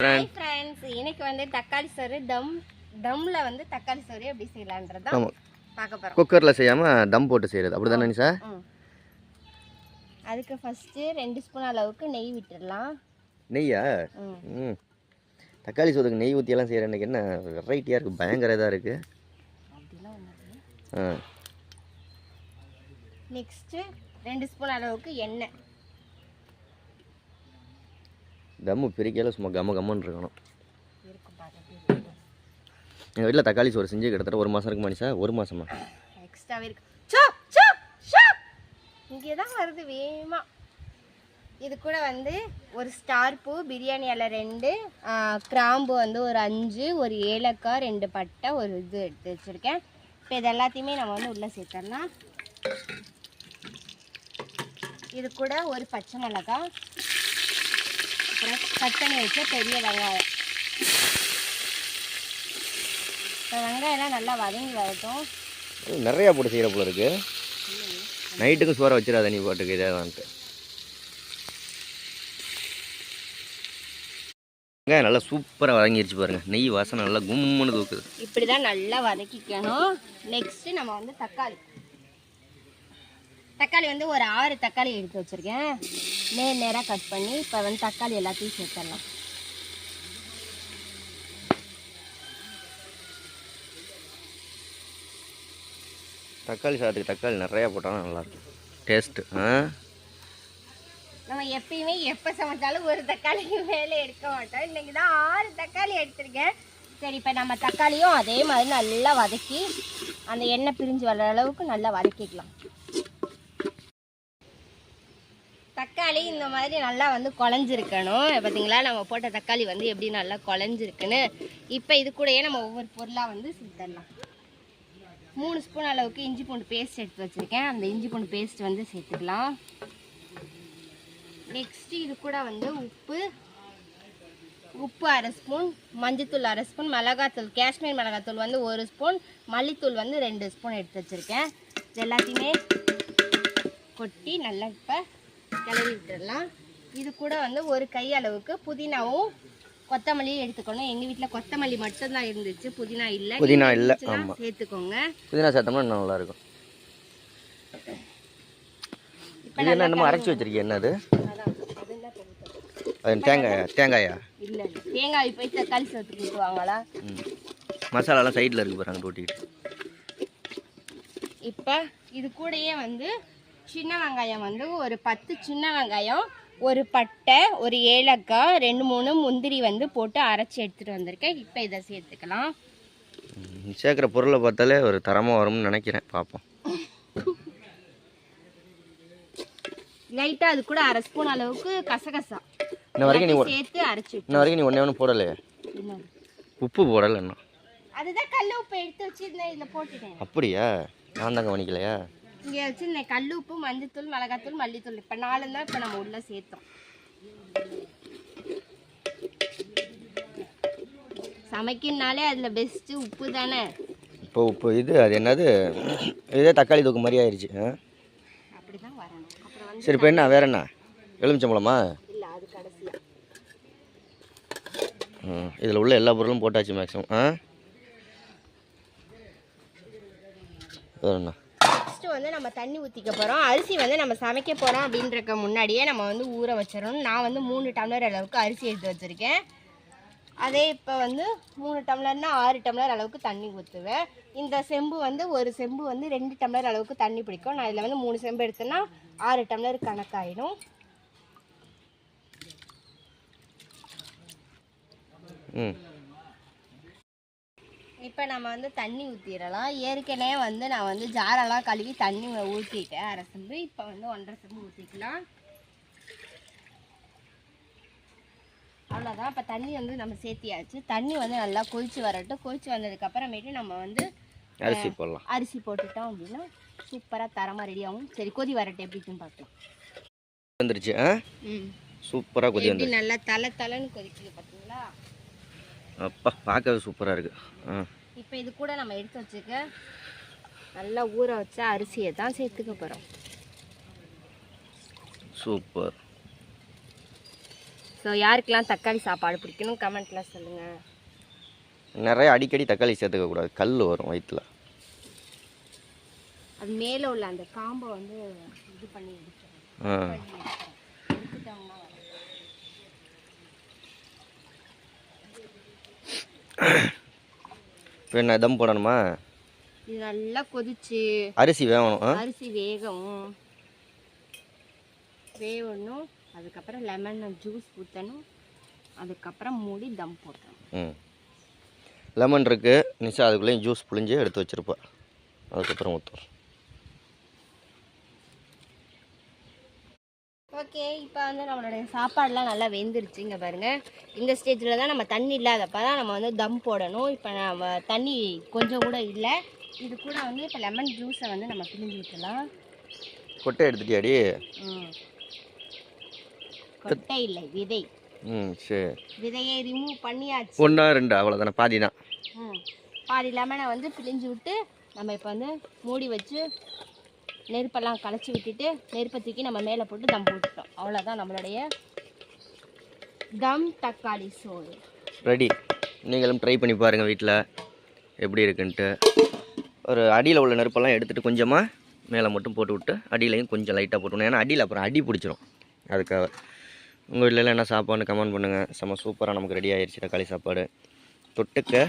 Friends இன்னைக்கு வந்து தக்காளி சோறு தம் தம்ல வந்து தக்காளி சோறு எப்படி செய்யலான்றதான் ஆமாம் பார்க்க போறோம். குக்கரில் செய்யாமல் தம் போட்டு செய்கிறது அப்படி தானே சார். அதுக்கு ஃபர்ஸ்ட் ரெண்டு ஸ்பூன் அளவுக்கு நெய் விட்டுடலாம். நெய்யா? ம். தக்காளி சோதுக்கு நெய் ஊற்றியெல்லாம் செய்கிற எனக்கு என்ன வெரைட்டியாக இருக்குது பயங்கர இதாக இருக்குது அப்படிலாம் ஒண்ணு ஆ. நெக்ஸ்ட் ரெண்டு ஸ்பூன் அளவுக்கு எண்ணெய். தம்மு பிரிக்கையில் சும்மா கம்ம கம்மன்னு இருக்கணும். எங்கள் வீட்டில் தக்காளி சோறு செஞ்சு கிட்டத்தட்ட ஒரு மாதம் இருக்கு மனுஷா ஒரு மாதமா எக்ஸ்ட்ராவே இருக்கு. இங்கே தான் வருது வேகமா. இது கூட வந்து ஒரு ஸ்டார் பூ பிரியாணி இலை ரெண்டு கிராம்பு வந்து ஒரு அஞ்சு ஒரு ஏலக்காய் ரெண்டு பட்டை ஒரு இது எடுத்து வச்சுருக்கேன். இப்போ இது எல்லாத்தையுமே நம்ம வந்து உள்ளே சேர்த்துடலாம். இது கூட ஒரு பச்சை மிளகாய் அப்புறம் கட் பண்ணி வச்ச பெரிய வெங்காயம். இப்போ வெங்காயம்லாம் நல்லா வதங்கி வரட்டும். நிறையா போட்டு செய்கிற போல இருக்குது நைட்டுக்கும் சோறை வச்சிடாத நீ பாட்டுக்கு இதே தான்ட்டு வெங்காயம் நல்லா சூப்பராக வதங்கிருச்சு பாருங்கள் நெய் வாசனை நல்லா கும்முன்னு தூக்குது. இப்படி தான் நல்லா வதக்கிக்கணும். நெக்ஸ்ட்டு நம்ம வந்து தக்காளி. தக்காளி வந்து ஒரு ஆறு தக்காளி எடுத்து வச்சுருக்கேன். நேர் நேராக கட் பண்ணி இப்போ வந்து தக்காளி எல்லாத்தையும் சேர்த்துடலாம். தக்காளி சாதத்துக்கு தக்காளி நிறையா போட்டாலும் நல்லாயிருக்கும் டேஸ்ட்டு ஆ? நம்ம எப்பயுமே எப்போ சமைச்சாலும் ஒரு தக்காளி மேலே எடுக்க மாட்டோம். இன்னைக்கு தான் ஆறு தக்காளி எடுத்திருக்கேன். சரி இப்போ நம்ம தக்காளியும் அதே மாதிரி நல்லா வதக்கி அந்த எண்ணெய் பிரிஞ்சு வர அளவுக்கு நல்லா வதக்கிக்கலாம். தக்காளி இந்த மாதிரி நல்லா வந்து குழஞ்சிருக்கணும். பார்த்தீங்களா நம்ம போட்ட தக்காளி வந்து எப்படி நல்லா குழஞ்சிருக்குன்னு. இப்போ இது கூடயே நம்ம ஒவ்வொரு பொருளாக வந்து சேர்த்துடலாம். மூணு ஸ்பூன் அளவுக்கு இஞ்சி பூண்டு பேஸ்ட் எடுத்து வச்சுருக்கேன். அந்த இஞ்சி பூண்டு பேஸ்ட் வந்து சேர்த்துக்கலாம். நெக்ஸ்ட்டு இது கூட வந்து உப்பு. உப்பு அரை ஸ்பூன் மஞ்சத்தூள் அரை ஸ்பூன் மிளகாத்தூள் காஷ்மீர் மிளகாத்தூள் வந்து ஒரு ஸ்பூன் மல்லித்தூள் வந்து ரெண்டு ஸ்பூன் எடுத்து வச்சுருக்கேன். எல்லாத்தையுமே கொட்டி நல்லா இப்போ கிளறி விட்டுடலாம் இது கூட வந்து ஒரு கை அளவுக்கு புதினாவும் கொத்தமல்லியும் எடுத்துக்கணும். எங்கள் வீட்டில் கொத்தமல்லி மட்டும்தான் இருந்துச்சு. புதினா இல்லை. புதினா இல்ல, இருந்துச்சுன்னா ஆமா. சேர்த்துக்கோங்க. புதினா சேர்த்தோம்னா இன்னும் நல்லாயிருக்கும். இது என்ன என்னமோ அரைச்சி வச்சிருக்கீங்க என்னது? தேங்காயா? தேங்காயா? இல்லை. தேங்காய் போய் தக்காளி சோத்துக்கு ஊற்றுவாங்களா ம். மசாலாலாம் சைடில் இருக்குது பாருங்க ஊட்டிக்கிட்டு இப்போ இது கூடயே வந்து சின்ன வெங்காயம் வந்து ஒரு பத்து சின்ன வெங்காயம் ஒரு பட்டை ஒரு ஏலக்காய் ரெண்டு மூணு முந்திரி வந்து போட்டு அரைச்சி எடுத்துகிட்டு வந்திருக்கேன். இப்போ இதை சேர்த்துக்கலாம். சேர்க்குற பொருளை பார்த்தாலே ஒரு தரமாக வரும்னு நினைக்கிறேன். பார்ப்போம். லைட்டாக அது கூட அரை ஸ்பூன் அளவுக்கு கசகசா. இன்ன வரைக்கும் நீ சேர்த்து அரைச்சி இன்ன வரைக்கும் நீ ஒன்றே ஒன்று போடலையே? உப்பு போடலை இன்னும் அதுதான் கல் உப்பு எடுத்து வச்சிருந்தேன் இதில் போட்டுட்டேன். அப்படியா? நான் தாங்க கவனிக்கலையா? இங்கே வச்சிருந்தேன் கல் உப்பு மஞ்சத்தூள் மிளகாத்தூள் மல்லித்தூள் இப்போ நாலு தான் இப்போ நம்ம உள்ளே சேர்த்தோம். சமைக்கணுனாலே அதில் பெஸ்ட்டு உப்பு தானே? இப்போ உப்பு இது அது என்னது? இதே தக்காளி தூக்கு மாதிரி ஆயிடுச்சு சரி இப்போ என்ன? வேற என்ன? எலுமிச்சம்பழமா ம் இதில் உள்ள எல்லா பொருளும் போட்டாச்சு மேக்ஸிமம் ஆ? வேற என்ன? வந்து நம்ம தண்ணி ஊற்றிக்க போகிறோம் அரிசி வந்து நம்ம சமைக்க போகிறோம் அப்படின்றக்க முன்னாடியே நம்ம வந்து ஊற வச்சிடணும். நான் வந்து மூணு டம்ளர் அளவுக்கு அரிசி எடுத்து வச்சுருக்கேன். அதே இப்போ வந்து மூணு டம்ளர்னா ஆறு டம்ளர் அளவுக்கு தண்ணி ஊற்றுவேன் இந்த செம்பு வந்து ஒரு செம்பு வந்து ரெண்டு டம்ளர் அளவுக்கு தண்ணி பிடிக்கும். நான் இதில் வந்து மூணு செம்பு எடுத்தேன்னா ஆறு டம்ளர் கணக்காயிடும். ம். இப்போ நம்ம வந்து தண்ணி ஊற்றிடலாம் ஏற்கனவே வந்து நான் வந்து ஜாரெல்லாம் கழுவி தண்ணி ஊற்றிட்டேன் அரை செம்பு இப்போ வந்து ஒன்றரை செம்பு ஊற்றிக்கலாம் அவ்வளோதான் இப்போ தண்ணி வந்து நம்ம சேர்த்தியாச்சு. தண்ணி வந்து நல்லா கொதிச்சு வரட்டும். கொதிச்சு வந்ததுக்கப்புறமேட்டு நம்ம வந்து அரிசி போடலாம். அரிசி போட்டுட்டோம் அப்படின்னா சூப்பராக தரமாக ரெடியாகும் சரி கொதி வரட்டும். எப்படின்னு பார்க்கலாம். வந்துருச்சு ஆ? சூப்பராக கொதி வந்துருச்சு. நல்லா தலை தலைன்னு கொதிக்குது பார்த்தீங்களா அப்பா பார்க்கவே சூப்பராக இருக்குது ஆ. இப்போ இது கூட நம்ம எடுத்து வச்சுக்க நல்லா ஊற வச்ச அரிசியை தான் சேர்த்துக்க போகிறோம் சூப்பர். ஸோ யாருக்கெல்லாம் தக்காளி சாப்பாடு பிடிக்கணும் கமெண்ட்டில் சொல்லுங்கள் நிறைய அடிக்கடி தக்காளி சேர்த்துக்க கூடாது. கல் வரும் வயிற்றுல அது மேலே உள்ள அந்த காம்பை வந்து இது பண்ணி எடுத்துட்டோம்னா. என்ன தம் போடணுமா? இது நல்லா கொதிச்சு அரிசி வேகணும் அரிசி வேகவும். வேகணும் அதுக்கப்புறம் லெமன் ஜூஸ் ஊற்றணும் அதுக்கப்புறம் மூடி தம் போட்டணும். ம். லெமன் இருக்குது நிஷா அதுக்குள்ளேயும் ஜூஸ் புழிஞ்சு எடுத்து வச்சிருப்பா. அதுக்கப்புறம் ஊற்றும் ஓகே இப்போ வந்து நம்மளுடைய சாப்பாடுலாம் நல்லா வெந்துருச்சு இங்கே பாருங்கள் இந்த ஸ்டேஜில் தான் நம்ம தண்ணி இல்லாதப்ப தான் நம்ம வந்து தம் போடணும். இப்போ நம்ம தண்ணி கொஞ்சம் கூட இல்லை. இது கூட வந்து இப்போ லெமன் ஜூஸை வந்து நம்ம பிழிஞ்சு விட்டுலாம் கொட்டை எடுத்துட்டியாடி? கொட்டை இல்லை விதை. ம் சரி. விதையை ரிமூவ் பண்ணியாச்சு. ஒன்றா ரெண்டு? அவ்வளோதானே பாதி தான் ம். பாதி லெமனை வந்து பிழிஞ்சு விட்டு நம்ம இப்போ வந்து மூடி வச்சு நெருப்பெல்லாம் களைச்சி விட்டுட்டு நெருப்பை தூக்கி நம்ம மேலே போட்டு தம் போட்டுட்டோம். அவ்வளோதான் நம்மளுடைய தம் தக்காளி சோறு. ரெடி. நீங்களும் ட்ரை பண்ணி பாருங்கள் வீட்டில் எப்படி இருக்குன்ட்டு. ஒரு அடியில் உள்ள நெருப்பெல்லாம் எடுத்துகிட்டு கொஞ்சமாக மேலே மட்டும் போட்டு விட்டு அடியிலையும் கொஞ்சம் லைட்டாக போட்டுணும் ஏன்னா அடியில் அப்புறம் அடி பிடிச்சிரும். அதுக்காக. உங்கள் வீட்டிலலாம் என்ன சாப்பாடுன்னு கமெண்ட் பண்ணுங்கள் செம்ம சூப்பராக நமக்கு ரெடி ஆகிடுச்சு தக்காளி சாப்பாடு. தொட்டுக்க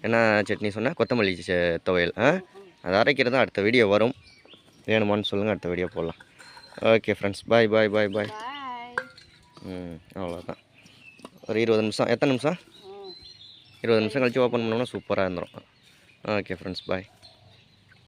என்ன சட்னி சொன்னால் கொத்தமல்லி ச- துவையல். அது அரைக்கிறது அடுத்த வீடியோ வரும். வேணுமான்னு சொல்லுங்கள் அடுத்த வீடியோ போடலாம். ஓகே ஃப்ரெண்ட்ஸ் பாய் பாய் பாய் பாய் ம் அவ்வளோதான் ஒரு இருபது நிமிஷம். எத்தனை நிமிஷம்? இருபது நிமிஷம் கழிச்சு ஓப்பன் பண்ணோம்னா சூப்பராக இருந்துடும் ஓகே ஃப்ரெண்ட்ஸ் பாய்